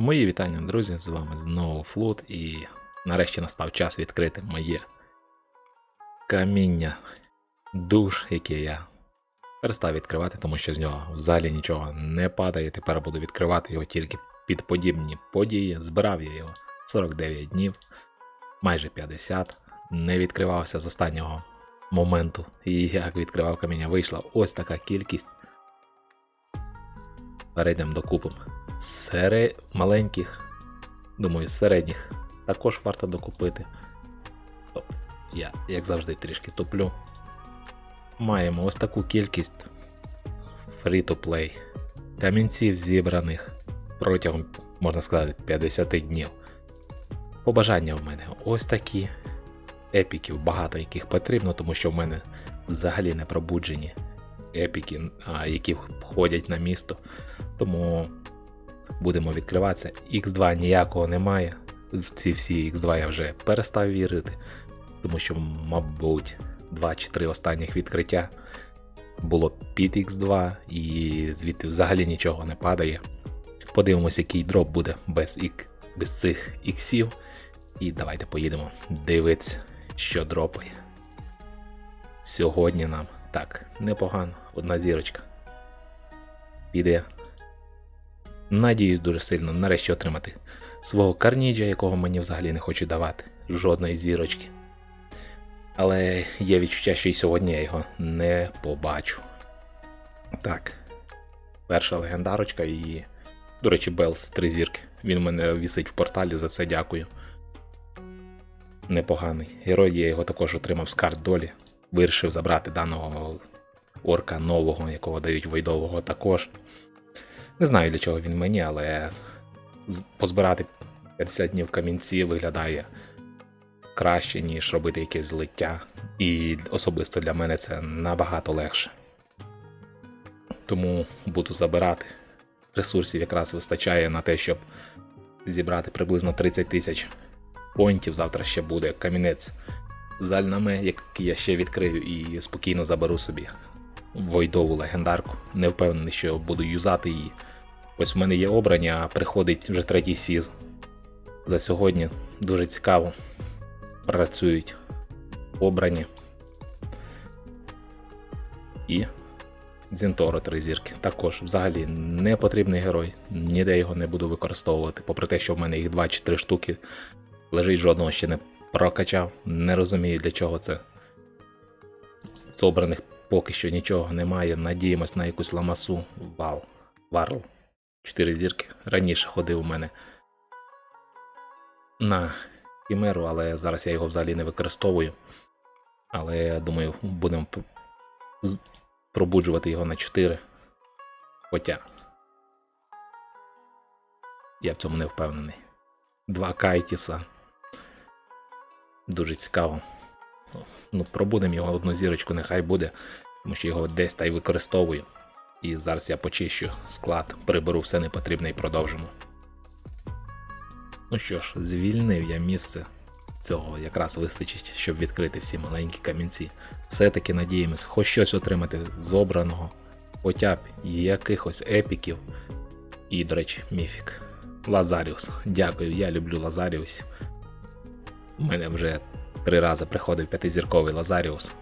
Мої вітання, друзі! З вами знову Флут, і нарешті настав час відкрити моє каміння душ, яке я перестав відкривати, тому що з нього взагалі нічого не падає. Тепер буду відкривати його тільки під подібні події. Збирав я його 49 днів, майже 50. Не відкривався з останнього моменту. І як відкривав каміння, вийшла ось така кількість. Перейдемо до купом. Сере... маленьких, думаю, середніх також варто докупити. Оп, Я, як завжди, трішки топлю. Маємо ось таку кількість free-to-play камінців зібраних протягом, можна сказати, 50 днів. Побажання в мене ось такі. Епіків, багато яких потрібно, тому що в мене взагалі не пробуджені епіки, які ходять на місто. Тому будемо відкриватися. X2 ніякого немає. В ці всі X2 я вже перестав вірити, тому що, мабуть, 2 чи 3 останніх відкриття було під X2 і звідти взагалі нічого не падає. Подивимось, який дроп буде без, ік- без цих іксів. І давайте поїдемо дивитися, що дропає. Сьогодні нам так, непогано, одна зірочка. Піде Надіюсь дуже сильно нарешті отримати свого карніджа, якого мені взагалі не хочуть давати, жодної зірочки. Але є відчуття, що і сьогодні я його не побачу. Так. Перша легендарочка і. До речі, Белс три зірки. Він у мене вісить в порталі, за це дякую. Непоганий. Герой я його також отримав з карт долі. Вирішив забрати даного орка нового, якого дають войдового також. Не знаю для чого він мені, але позбирати 50 днів камінці виглядає краще, ніж робити якесь злиття. І особисто для мене це набагато легше. Тому буду забирати. Ресурсів якраз вистачає на те, щоб зібрати приблизно 30 тисяч поінтів. Завтра ще буде камінець з альнами, який я ще відкрию і спокійно заберу собі войдову легендарку. Не впевнений, що буду юзати її. Ось в мене є обрані, а приходить вже третій сіз. За сьогодні дуже цікаво. Працюють обрані. І Дзінторо три зірки. Також взагалі не потрібний герой. Ніде його не буду використовувати, попри те, що в мене їх 2 чи 3 штуки. Лежить жодного ще не прокачав. Не розумію для чого це. З обраних поки що нічого немає. Надіємось на якусь ламасу. Вау. Варл. 4 зірки. Раніше ходив у мене на Хімеру, але зараз я його взагалі не використовую. Але я думаю, будемо пробуджувати його на 4. Хоча. Я в цьому не впевнений. Два Кайтіса. Дуже цікаво. Ну, пробудемо його одну зірочку, нехай буде, тому що його десь та й використовую. І зараз я почищу склад, приберу все непотрібне і продовжимо. Ну що ж, звільнив я місце. Цього якраз вистачить, щоб відкрити всі маленькі камінці. Все-таки надіємось, хоч щось отримати з обраного, хоча б якихось епіків. І, до речі, міфік. Лазаріус. Дякую, я люблю Лазаріус. У мене вже три рази приходив п'ятизірковий Лазаріус.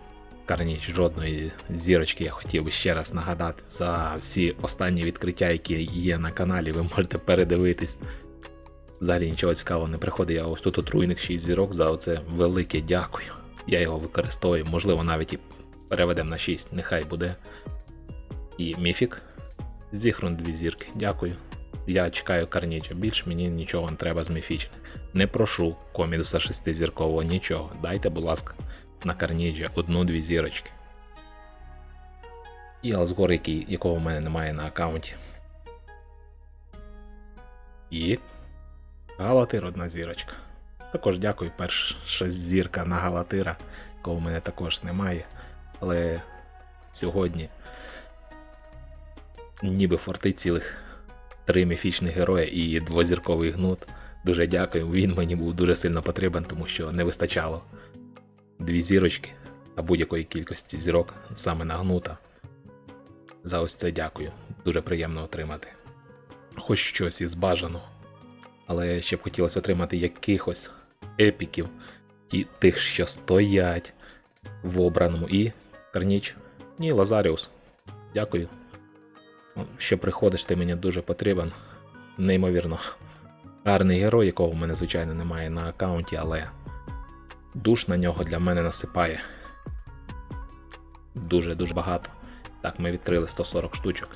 Карніч жодної зірочки я хотів би ще раз нагадати за всі останні відкриття, які є на каналі, ви можете передивитись. Взагалі нічого цікавого не приходить. Я ось тут отруйник 6 зірок за оце велике дякую. Я його використовую, можливо, навіть і переведемо на 6, нехай буде. І міфік. Зіхрон 2 зірки. Дякую. Я чекаю Карніча. Більш мені нічого не треба з міфічних. Не прошу комідуса 6 зіркового нічого. Дайте, будь ласка, на Карніджі одну-дві зірочки. І Алсгор, який, якого в мене немає на аккаунті. І Галатир одна зірочка. Також дякую, перша зірка на Галатира, якого в мене також немає. Але сьогодні ніби форти цілих три міфічних героя і двозірковий гнут. Дуже дякую. Він мені був дуже сильно потрібен, тому що не вистачало дві зірочки та будь-якої кількості зірок саме на гнута. За ось це дякую. Дуже приємно отримати. Хоч щось із бажаного. Але ще б хотілося отримати якихось епіків, ті, тих, що стоять в обраному. І Карніч. Ні, Лазаріус. Дякую. Ну, Що приходиш, ти мені дуже потрібен. Неймовірно. Гарний герой, якого в мене, звичайно, немає на аккаунті, але душ на нього для мене насипає. Дуже-дуже багато. Так, ми відкрили 140 штучок.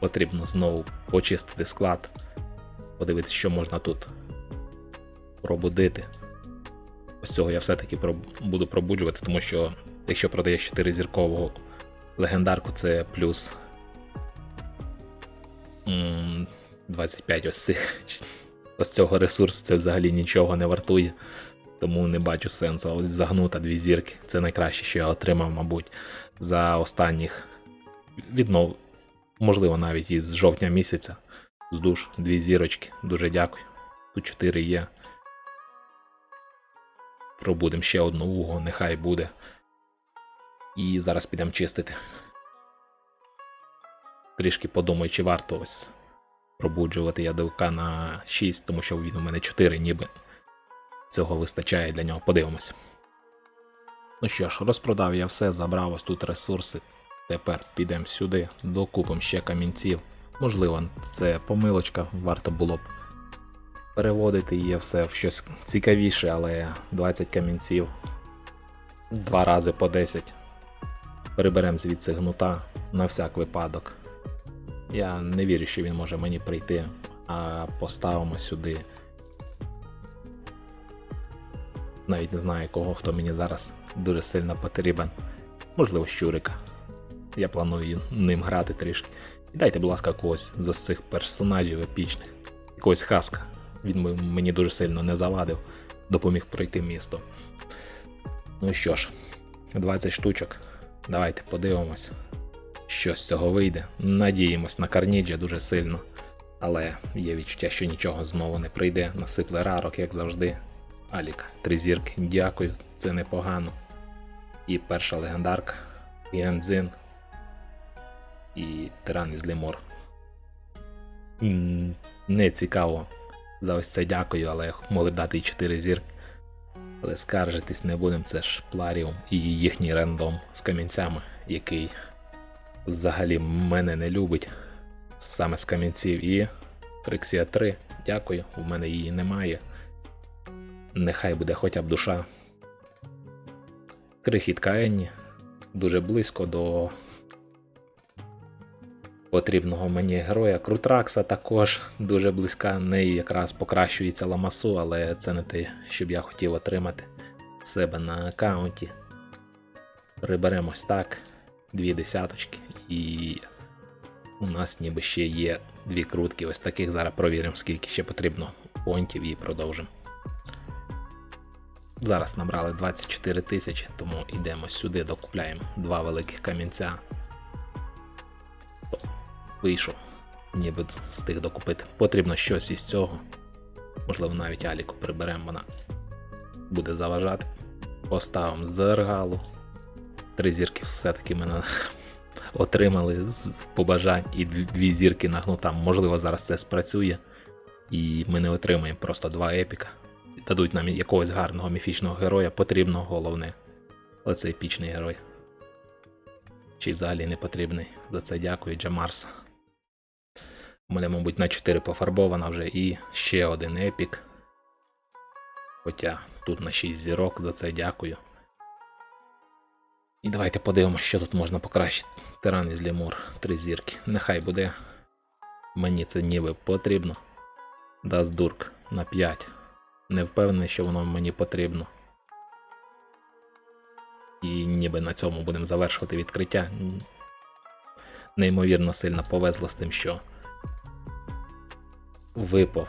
Потрібно знову почистити склад, подивитися, що можна тут пробудити. Ось цього я все-таки буду пробуджувати, тому що якщо продаєш 4 зіркового легендарку, це плюс 25 ось цих. Ось цього ресурсу це взагалі нічого не вартує. Тому не бачу сенсу. А ось загнута дві зірки. Це найкраще, що я отримав, мабуть, за останніх віднов, можливо, навіть із жовтня місяця. З душ, дві зірочки. Дуже дякую. Тут чотири є. Пробудемо ще одну уго, нехай буде. І зараз підемо чистити. Трішки подумаю, чи варто ось пробуджувати ядовка на 6, тому що він у мене 4 ніби. Цього вистачає для нього. Подивимось. Ну що ж, розпродав я все, забрав ось тут ресурси. Тепер підемо сюди, докупимо ще камінців. Можливо, це помилочка, варто було б переводити її все в щось цікавіше, але 20 камінців. Два рази по 10. Переберемо звідси гнута на всяк випадок. Я не вірю, що він може мені прийти, а поставимо сюди. Навіть не знаю кого, хто мені зараз дуже сильно потрібен. Можливо, щурика. Я планую ним грати трішки. І дайте, будь ласка, когось з цих персонажів епічних. Якогось хаска. Він мені дуже сильно не завадив, допоміг пройти місто. Ну що ж, 20 штучок. Давайте подивимось, що з цього вийде. Надіємось на Карніджа дуже сильно. Але є відчуття, що нічого знову не прийде. Насипле рарок, як завжди. Аліка, три зірки, дякую, це непогано. І перша легендарка, і Ензин, і Тиран із Лемор. Не цікаво за ось це дякую, але могли б дати і 4 зірки. Але скаржитись не будемо, це ж Пларіум і їхній рандом з камінцями, який взагалі мене не любить саме з камінців. І Криксія 3, дякую, у мене її немає. Нехай буде хоча б душа. Крихітка Енні дуже близько до потрібного мені героя. Крутракса також дуже близька. Неї якраз покращується ламасу, але це не те, що б я хотів отримати себе на аккаунті. Приберемось так, дві десяточки, і у нас ніби ще є дві крутки. Ось таких зараз провіримо, скільки ще потрібно понтів і продовжимо. Зараз набрали 24 тисячі, тому йдемо сюди, докупляємо два великих камінця. Вийшов, ніби встиг докупити. Потрібно щось із цього. Можливо, навіть Аліку приберемо, вона буде заважати. Поставимо зергалу. Три зірки все-таки мене отримали з побажань і дві зірки на гнутам. Можливо, зараз це спрацює. І ми не отримаємо просто два епіка дадуть нам якогось гарного міфічного героя, потрібно головне. Але це епічний герой. Чи взагалі не потрібний. За це дякую, Джамарса. У мене, мабуть, на 4 пофарбована вже і ще один епік. Хоча тут на 6 зірок, за це дякую. І давайте подивимося, що тут можна покращити. Тиран із Лемур, 3 зірки. Нехай буде. Мені це ніби потрібно. Даздурк на 5. Не впевнений, що воно мені потрібно. І ніби на цьому будемо завершувати відкриття. Неймовірно сильно повезло з тим, що випав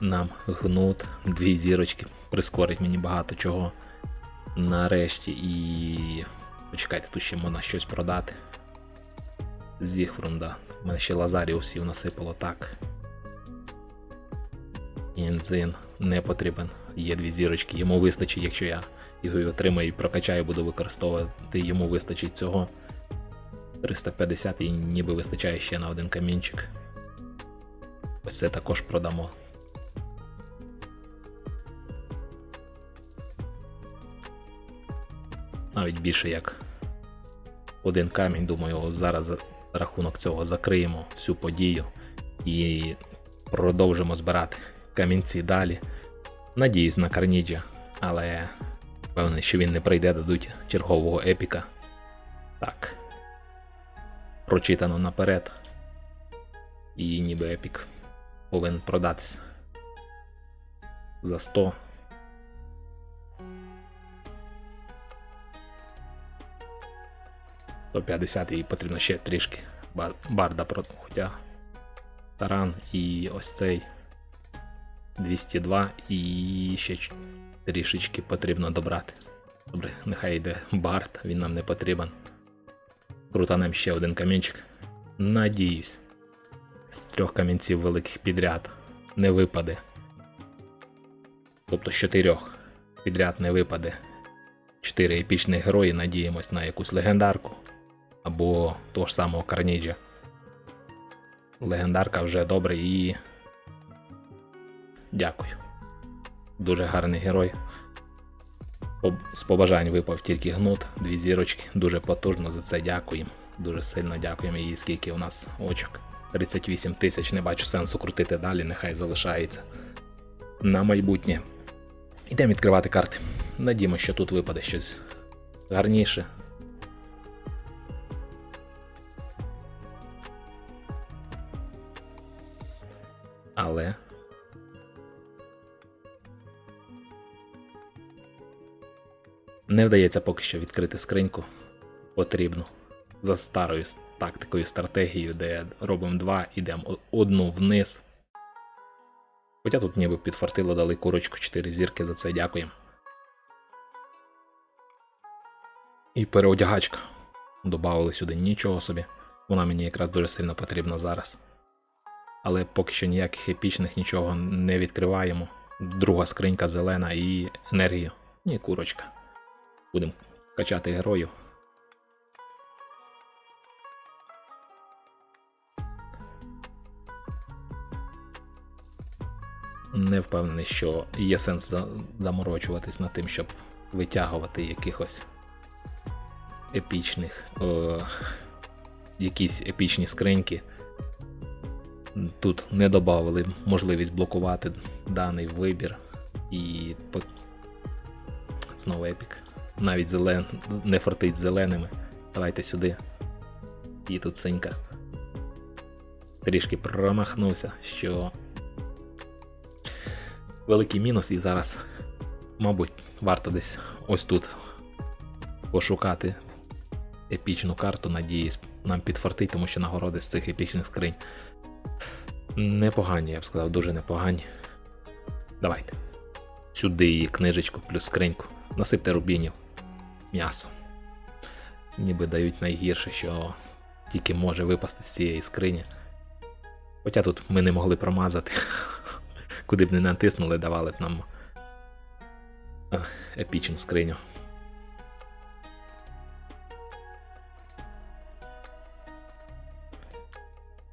нам гнут, дві зірочки, прискорить мені багато чого. Нарешті і. Почекайте, тут ще можна щось продати. Зігфрунда. У мене ще Лазаріусів насипало так. Інзин не потрібен. Є дві зірочки, йому вистачить, якщо я його і отримаю і прокачаю, буду використовувати, йому вистачить цього. 350 і ніби вистачає ще на один камінчик. Ось це також продамо. Навіть більше як один камінь, думаю, зараз за рахунок цього закриємо всю подію і продовжимо збирати камінці далі. Надіюсь на Карніджа, але певний, що він не прийде, дадуть чергового епіка. Так. Прочитано наперед. І ніби епік повинен продатися за 100. До 50 і потрібно ще трішки барда хоча таран і ось цей 202 і ще трішечки потрібно добрати. Добре, нехай йде бард, він нам не потрібен. Крутанем ще один камінчик. Надіюсь, з трьох камінців великих підряд не випаде. Тобто з чотирьох підряд не випаде. Чотири епічних герої, надіємось на якусь легендарку або того ж самого Карніджа. Легендарка вже добре і. Дякую. Дуже гарний герой. З побажань випав тільки гнут, дві зірочки. Дуже потужно за це дякуємо. Дуже сильно дякуємо. І скільки у нас очок? 38 тисяч. Не бачу сенсу крутити далі, нехай залишається. На майбутнє. Йдемо відкривати карти. Надіємо, що тут випаде щось гарніше. Але. Не вдається поки що відкрити скриньку. Потрібно. За старою тактикою, стратегією, де робимо два, ідемо одну вниз. Хоча тут ніби підфартило дали курочку 4 зірки, за це дякуємо. І переодягачка. Добавили сюди нічого собі. Вона мені якраз дуже сильно потрібна зараз. Але поки що ніяких епічних нічого не відкриваємо. Друга скринька зелена і енергію. Ні, курочка. Будемо качати герою. Не впевнений, що є сенс заморочуватись над тим, щоб витягувати якихось епічних. Е, якісь епічні скриньки. Тут не додали можливість блокувати даний вибір. І знову епік. Навіть зелен... не фортить зеленими. Давайте сюди. І тут синька. Трішки промахнувся, що великий мінус, і зараз, мабуть, варто десь ось тут пошукати епічну карту. Надіюсь, нам підфартить, тому що нагороди з цих епічних скринь непогані, я б сказав, дуже непогані. Давайте. Сюди її книжечку плюс скриньку. Насипте рубінів. М'ясо. Ніби дають найгірше, що тільки може випасти з цієї скрині. Хоча тут ми не могли промазати. Куди б не натиснули, давали б нам е, епічну скриню.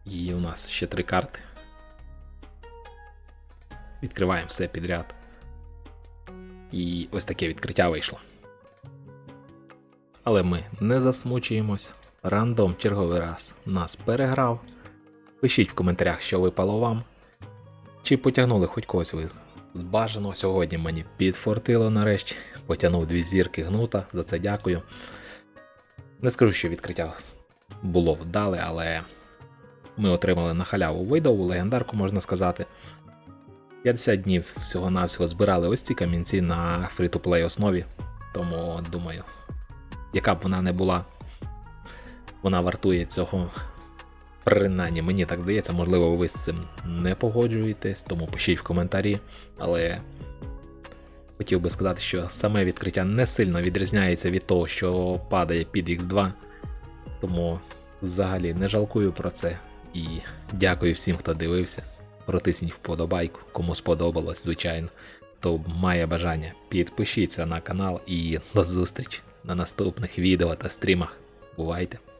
І у нас ще три карти. Відкриваємо все підряд. І ось таке відкриття вийшло. Але ми не засмучуємось. Рандом черговий раз нас переграв. Пишіть в коментарях, що випало вам. Чи потягнули хоч когось ви з- бажаного сьогодні мені підфортило нарешті. Потягнув дві зірки гнута, за це дякую. Не скажу, що відкриття було вдале, але ми отримали на халяву видову, легендарку, можна сказати. 50 днів всього-навсього збирали ось ці камінці на фрі-то-плей основі. Тому думаю, яка б вона не була, вона вартує цього. Принаймні, мені так здається, можливо, ви з цим не погоджуєтесь, тому пишіть в коментарі. Але хотів би сказати, що саме відкриття не сильно відрізняється від того, що падає під X2. Тому взагалі не жалкую про це. І дякую всім, хто дивився. Протисніть вподобайку, кому сподобалось, звичайно. Хто має бажання, підпишіться на канал і до зустрічі на наступних відео та стрімах. Бувайте!